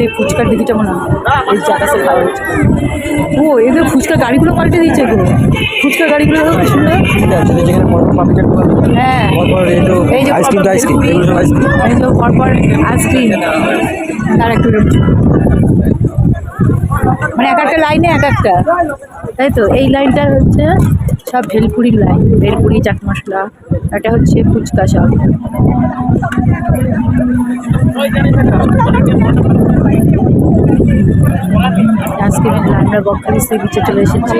সেই ফুচকার দিদিটা মনে হয়। এই খাওয়া হচ্ছে ও এদের ফুচকা গাড়িগুলো পাল্টে দিচ্ছে গো। ফুচকা গাড়িগুলো কি সুন্দর। হ্যাঁ। পরপর এই যে আইসক্রিম তো আইসক্রিম এগুলো সব আইসক্রিম এই যে পরপর আইসক্রিম তার একটু মানে এক একটা লাইনে এক একটা। তাই তো? এই লাইনটা হচ্ছে সব ভেলপুরির লাইন ভেলপুরি চাট মশলা এটা হচ্ছে ফুচকা সব। আইসক্রিমের লাইন আমরা বকখালি সি বিচে চলে এসেছি।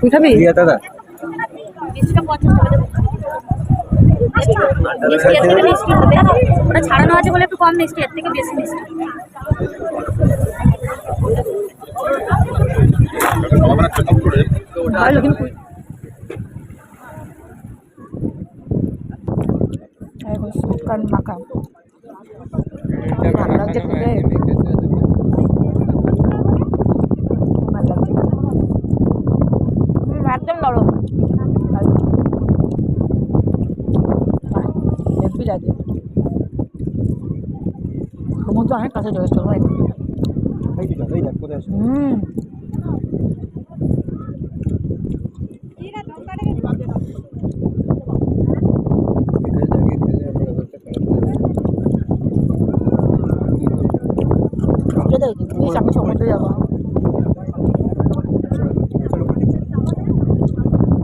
তুই খাবি? দাদা। ছাড়ানো আছে বলে একটু কম মিষ্টি এর থেকে বেশি মিষ্টি। ভালো কিন্তু এখন সুটকান মাখা ভালো লাগছে খেতে ভালো লাগছে হুম, একদম নরম ভালো। বাহ, হেব্বি লাগে সমুদ্র অনেক কাছে চলে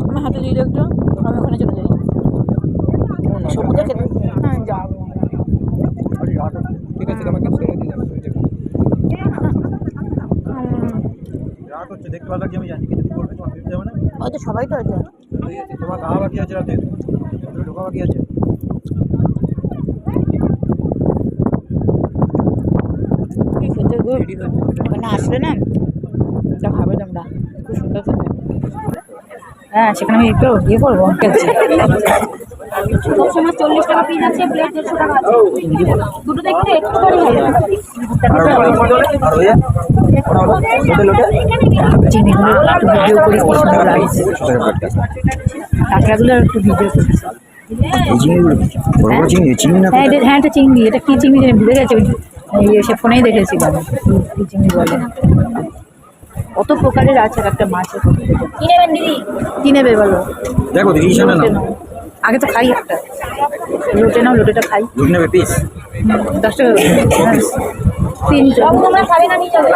আমার হাতে দিয়ে একটু আমি ওখানে চলে যাই সমুদ্রে খেতে হ্যাঁ যাব ঠিক আছে তোমাকে ছেড়ে দিলাম হুম, রাত হচ্ছে দেখতে ভালো লাগছে আমি জানি কিন্তু কি বলবে তোমার ফিরতে যাবে না? হয়তো সবাই তো আছে। তোমার খাওয়া বাকি আছে রাতে ঢোকা বাকি আছে। কি খেতে গো? ওখানে আসলে না এটা খাবে তোমরা খুব সুন্দর খেতে হ্যাঁ সেখানে আমি একটু ইয়ে করব খেলছি। সবসময় চল্লিশ টাকা পিস আছে প্লেট দেড়শো টাকা আছে। দুটো দেখতে একটু করে ভিডিও করি কি সুন্দর লাগছে কাঁকড়াগুলো একটু ভিডিও করছি এই চিংড়িগুলো বড় বড় চিংড়ি চিংড়ি না হ্যাঁ এটা হ্যাঁ এটা চিংড়ি এটা কী চিংড়ি জানি ভুলে গেছে সে ফোনেই দেখেছিলাম কি- কি চিংড়ি বলে কত প্রকারের আছে একটা মাছের কি নেবেন দিদি কি নেবে বলো দেখো দিদি নাও। আগে তো খাই একটা। লোটে নাও লোটেটা খাই। দুটো নেবে পিস দশ টাকা যাবে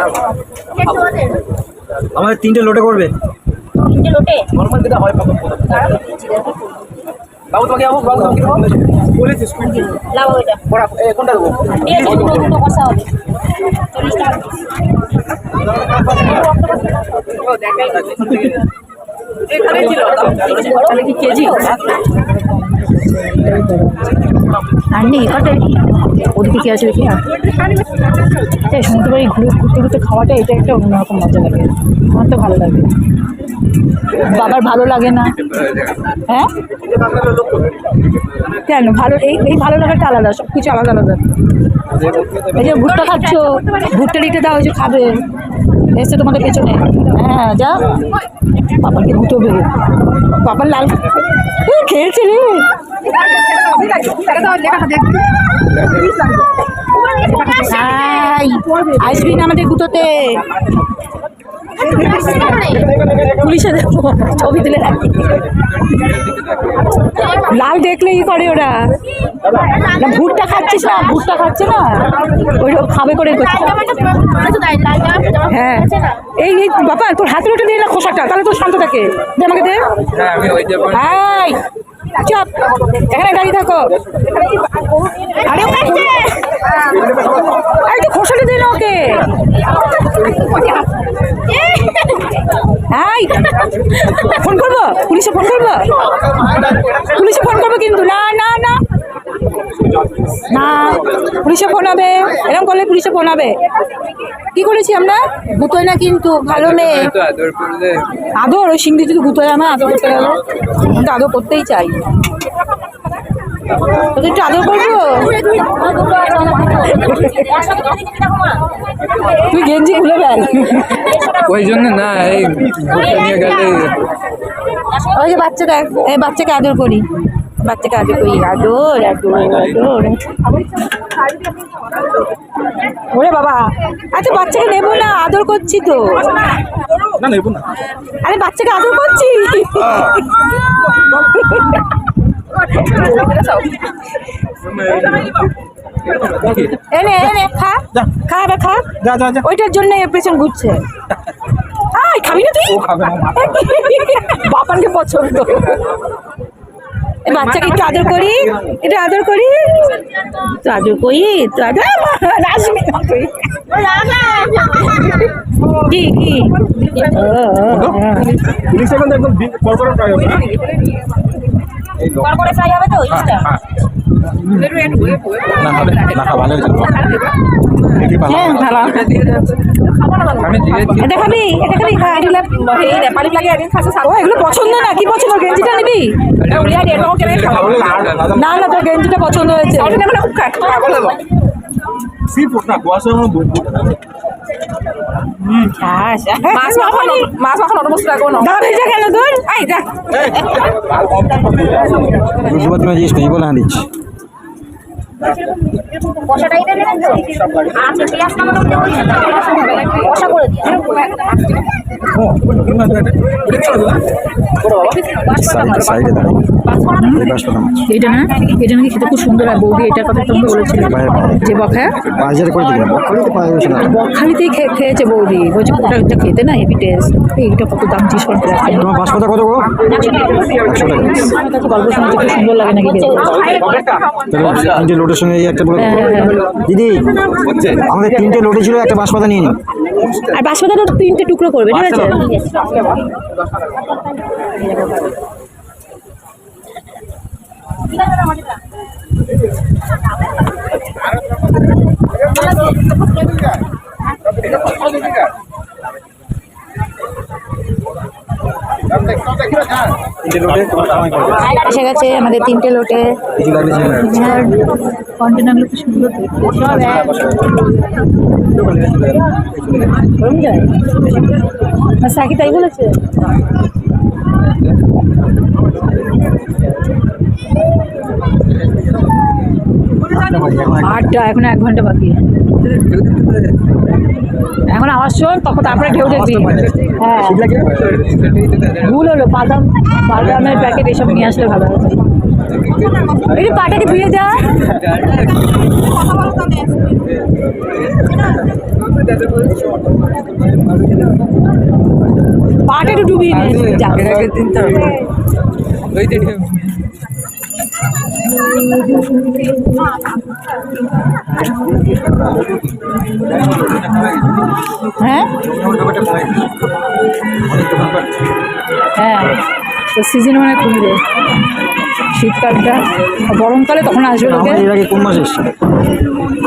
আমাদের তিনটে লোটে করবে। তিনটে লোটে? নর্মাল যেটা হয় বাবু তোমাকে বাবু বাবু তোমাকে দেবো? বলেছিস ওইটা পড়া কোনটা দেবো? দুটো কষা হবে। চল্লিশ টাকা piece। তাহলে কি কেজি আননি কটে ওদিকে কি আছে দেখি? আচ্ছা সমুদ্র বাড়ি ঘুরে ঘুরতে ঘুরতে খাওয়াটা, এটা একটা অন্যরকম মজা লাগে। আমার তো ভালো লাগে। বাবার ভালো লাগে না। হ্যাঁ? কেন? ভালো, এই এই ভালো লাগাটা আলাদা সব কিছু আলাদা আলাদা। এই যে ভুট্টা খাচ্ছ, ভুট্টা দিতে দাও যে খাবে। এসে তোমাদের পেছনে। হ্যাঁ যা। বাবাকে গুটোবে বাবার লাল খেয়েছে রে। আসবি না আমাদের গুটোতে পুলিশে দেবো ছবি তুলে রাখি। লাল দেখলে ই করে ওরা। না ভুট্টা খাচ্ছিস না? ভুট্টা খাচ্ছে না? ওই খাবে করে হ্যাঁ। এই এই বাবা তোর হাতের ওটা দিয়ে না খোসাটা তাহলে তোর শান্ত থাকে। দে আমাকে দে। High chop. এখানে দাঁড়িয়ে থাকো। আরে আরে তো খোসাটা দিন ওকে। হাই ফোন করব? পুলিশে ফোন করব? পুলিশে ফোন করব কিন্তু? না না না। না পুলিশে ফোন হবে। এরকম করলে পুলিশে ফোন হবে। কি করেছি আমরা? গুতোয় না কিন্তু ভালো মেয়ে। আদর ওই সিংড়ি যদি গুতোয় আমার আদর করতে গেলে। আমি তো আদর করতেই চাই। তোকে একটু আদর করব? তুই গেঞ্জি খুলে ফেল। ওই জন্য না এই নিয়ে গেলে ওই যে বাচ্চাটা এই বাচ্চাকে আদর করি। বাচ্চাকে আদর করি। আদর আদর আদর। ওরে বাবা। আচ্ছা বাচ্চাকে নেব না আদর করছি তো। না নেব না। আরে বাচ্চাকে আদর করছি? এনে এনে খা। খা এবার খা। যা যা যা। ওইটার জন্য পেছন ঘুরছে। আয় খাবি না তুই? ও খাবে না বাপানকে পছন্দ। বাচ্চাকে একটু আদর করি একটু আদর করি। তো আদর করি তো আদর আসবি কি কি? একদম না এই লোক করে ফ্রাই হবে তো ইলিশটা না হবে ভালো হয়েছে দেখি ভালো হ্যাঁ ভালো আমি দিয়েছি এটা খাবি? এটা খাবি? খা এগুলো এই নেপালি লাগে একদিন খাসে ও এগুলো পছন্দ না? কি পছন্দ? গেঞ্জিটা নিবি? উড়িয়া দিয়ে এরকম কেন খাব। না না তোর গেঞ্জিটা পছন্দ হয়েছে। ওটা না খুব পাগল সি না মাছ মাখানো মাছ বস্তু রাখব? না কেন তুমি দিচ্ছি সাইডে সাইডে এটা না? এটা নাকি খেতে খুব সুন্দর হয়। বৌদি এটার কথা তোমরা বলেছিল। যে বখায়া বাজারে করে দিলাম। বকখালিতেই খেয়েছে বৌদি। বলছে ওটা ওটা খেতে না হেভি টেস্ট এইটা কত দাম চিস করতে তোমার বাসপাতা কত গো গল্প শুনতে খুব সুন্দর লাগে নাকি তিনটে লোটের সঙ্গে একটা বলে দাও। হ্যাঁ, হ্যাঁ। দিদি আমাদের তিনটে লোটে ছিল একটা বাসপাতা নিয়ে নিও। আর বাসপাতাটা তিনটে টুকরো করবে ঠিক আছে তিনটে লোটে তোমার কামাই করবে এসে গেছে আমাদের তিনটে লোটে। কন্টেনারগুলো সুন্দর সব সাকি তাই বলেছে? আটটা এখন এক ঘণ্টা বাকি। এখন আওয়াজ শোন তখন তারপরে ঢেউ দেখবি। হ্যাঁ। ভুল হলো বাদাম বাদামের প্যাকেট এসব নিয়ে আসলে ভালো হতো। পাটাকে ধুয়ে যা পাটা একটু ডুবিয়ে নিয়ে যা। হ্যাঁ? হ্যাঁ তো সিজন মানে কমবে শীতকালটা। গরমকালে তখন আসবে লোকে এর আগে কোন মাস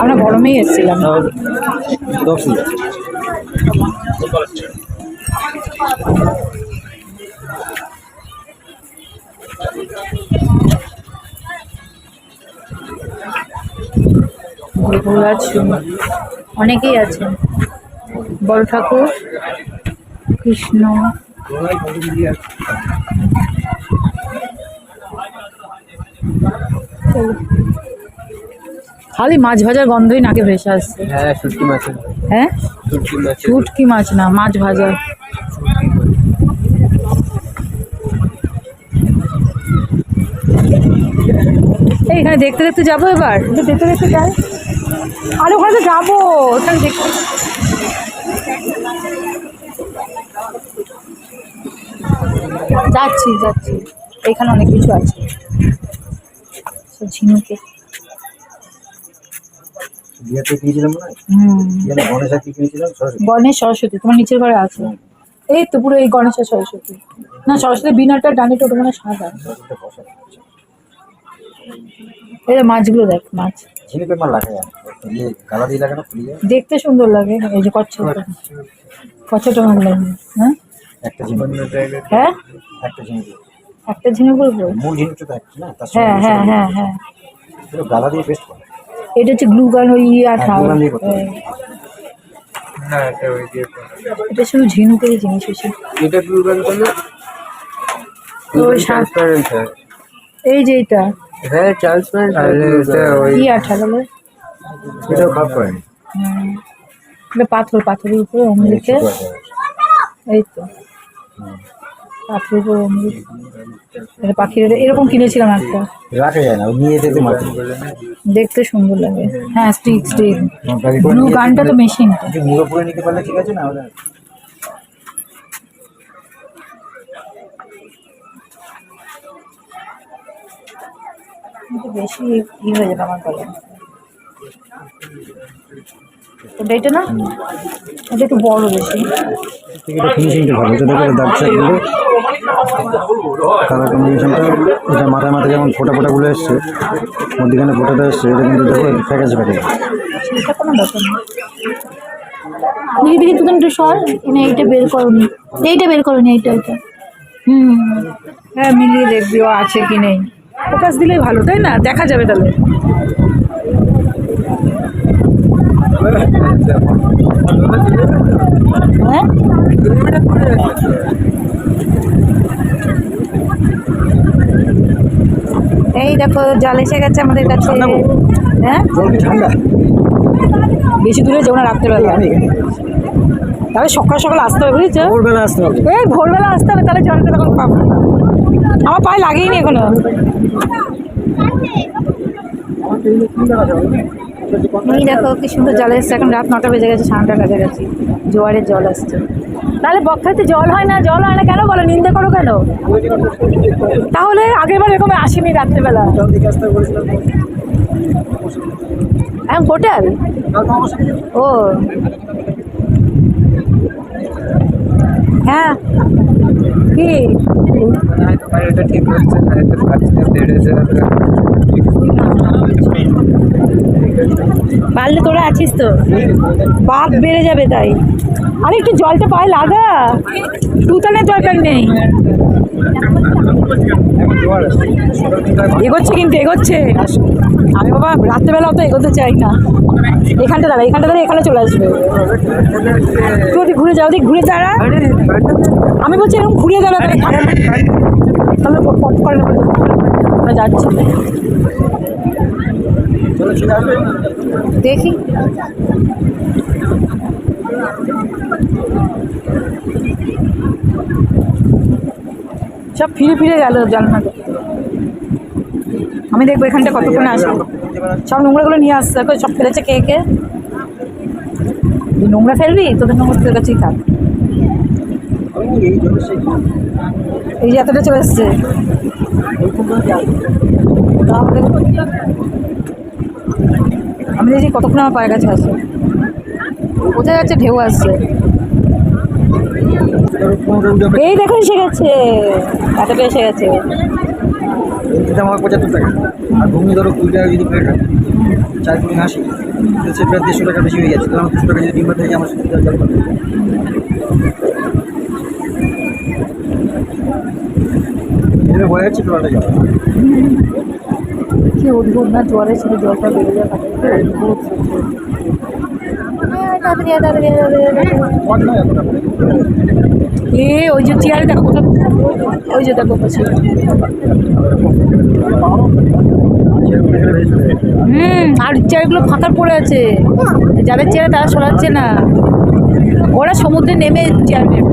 আমরা গরমেই এসেছিলাম। দশ অনেকেই আছে বড় ঠাকুর কৃষ্ণ। খালি মাছ ভাজার গন্ধই নাকে ভেসে আসছে। হ্যাঁ শুটকি মাছের হ্যাঁ? শুটকি মাছ। না মাছ ভাজা। এই এখানে দেখতে দেখতে যাব এবার? একটু দেখতে দেখতে যাই। আরে ওখানে তো যাব ওখানে দেখতে যাচ্ছি যাচ্ছি। এখানে অনেক কিছু আছে। ঝিনুকে। গণেশ সরস্বতী তোমার নিচের ঘরে আছে? এই তো পুরো এই গণেশের সরস্বতী। না সরস্বতী বিনারটা ডানিটা ওটা মানে সাদা। এই মাছগুলো দেখ মাছ। লাগে ইয়ে গালা দিয়ে লাগে না ফুলি যায়। দেখতে সুন্দর লাগে এই যে কচ্ছপটা কচ্ছপটা ভালো লাগে হ্যাঁ? একটা ঝিনুক হ্যাঁ? একটা ঝিনুক একটা ঝিনুক বলব? মূল থাকছে না? তার হ্যাঁ হ্যাঁ হ্যাঁ হ্যাঁ। গালা। দিয়ে পেস্ট করে। এটা হচ্ছে গ্লু গান ওই হবে। না এটা ওই যে এটা শুধু ঝিনুকের জিনিস এটা করলে? এই যে এটা হ্যাঁ ট্রান্সপারেন্ট এটা ওই কি আঠা বলে করে এটা পাথর পাথরের উপরে অমৃতে এই তো। পাথরের উপরে অমৃত। এটা পাখির এরকম কিনেছিলাম একটা। রাখা যায় না নিয়ে যেতে মারতে দেখতে সুন্দর লাগে। হ্যাঁ স্টিক স্টিক ব্লু ব্লু গানটা তো মেশিনটা মুড়ো পুরে নিতে পারলে ঠিক আছে না কিন্তু বেশি ই হয়ে যাবে আমার গলায়। ওটা এটা না এটা একটু বড় বেশি। ফিনিশিংটা ভালো এটা দেখো দাগ সাইডগুলো কালার কম্বিনেশনটা এটা মাথায় মাথায় যেমন ফোটা ফোটাগুলো এসছে মধ্যখানে ফোটাটা এসছে এটা কিন্তু দেখো প্যাকেজ প্যাকেজ সেটা কোনো ব্যাপার না। দেখি দেখি তুমি একটু সর এনে এইটা বের করনি। এইটা বের করনি এইটা এইটা। হুম। হ্যাঁ মিলিয়ে দেখবি ও আছে কি নেই। ফোকাস দিলেই ভালো তাই না? দেখা যাবে তাহলে। হ্যাঁ? এই দেখো জল এসে গেছে আমাদের কাছে। হ্যাঁ? ঠান্ডা? বেশি দূরে যাব না রাত্রেবেলা তাহলে সকাল সকাল আসতে হবে বুঝেছ? ভোরবেলা আসতে হবে। এই ভোরবেলা আসতে হবে তাহলে জলটা তখন পাবো। আমার পায়ে লাগেই নি এখনও। এই দেখো কি সুন্দর জল এসছে, এখন রাত নটা বেজে গেছে সাড়ে নটা কাজে গেছে। জোয়ারের জল আসছে তাহলে বক্ষাতে জল হয় না? জল হয় না কেন বলো? নিন্দে করো কেন? তাহলে আগের বার এরকম আসেনি রাত্রেবেলা। এখন হোটেল? ও। হ্যাঁ। কি এটা ঠিক হচ্ছে না এটা ভাবছিলাম দেড় হাজার পারলে তোরা আছিস তো বাপ বেড়ে যাবে তাই আরে একটু জলটা পায়ে লাগা তুতানের দরকার নেই এগোচ্ছে কিন্তু এগোচ্ছে আমি বাবা রাত্রেবেলা তো এগোতে চাই না এখানটা দাঁড়া এখানটা দাঁড়া এখানে চলে আসবে তুই ওদিক ঘুরে যাও ওদিক ঘুরে দাঁড়া আমি বলছি এরকম ঘুরে দাঁড়া তাহলে যাচ্ছি দেখি। সব ফিরে ফিরে গেল জানলা আমি দেখব এখানটা কতক্ষণে আসে সব নোংরাগুলো নিয়ে আসছে। সব ফেলেছে কে কে? নোংরা ফেলবি? তোদের নোংরা তোদের কাছেই থাক। এই যে এতটা চলে এসছে। আমি দেখছি কতক্ষণ আমার পায়ের কাছে আসে? বোঝা যাচ্ছে? ঢেউ আসছে। এই দেখো এসে গেছে। এতটা এসে গেছে। আমার আর ধরো কুড়ি টাকা যদি প্লেট চার দেড়শো টাকা বেশি হয়ে টাকা যদি আমার যাচ্ছে কি অদ্ভুত না জ্বরে ছিল জলটা বেড়ে যায়। এ, ওই যে চেয়ারে দেখো কোথাও। ওই যে দেখো হুম, আর চেয়ারগুলো ফাঁকা পড়ে আছে। যাদের চেয়ারে তারা সরাচ্ছে না। ওরা সমুদ্রে নেমে চেয়ার নেবে